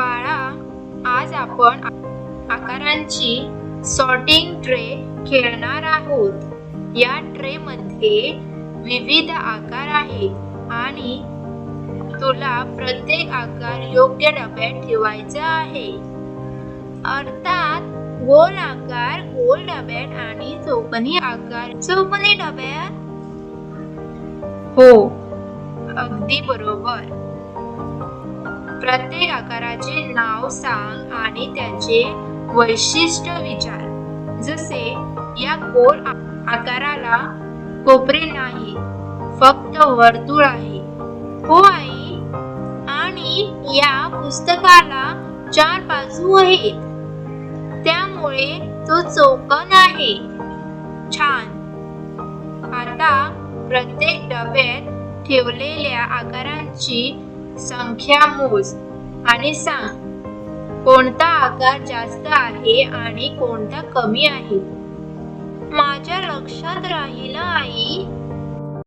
बाळा आज आपण आकारांची सॉर्टिंग ट्रे खेळणार आहोत. या ट्रे मध्ये विविध आकार आहेत आणि तुला प्रत्येक आकार योग्य डब्यात ठेवायचा आहे. अर्थात गोल आकार गोल डब्यात आणि चौकोनी आकार. चौकोनी डब्यात? हो अगदी बरोबर. प्रत्येक आकाराचे नाव सांग आणि त्याचे वैशिष्ट्य विचार. जसे या गोल आकाराला कोपरे नाही फक्त वर्तुळ आहे. हो आई. आणि या पुस्तकाला चार बाजू आहेत. त्यामुळे तो चौकन आहे. छान. आता प्रत्येक डब्यात ठेवलेल्या आकारांची संख्या मोज आणि सांग कोणता आकार जास्त आहे आणि कोणता कमी आहे? माझ्या लक्षात राहिला आई.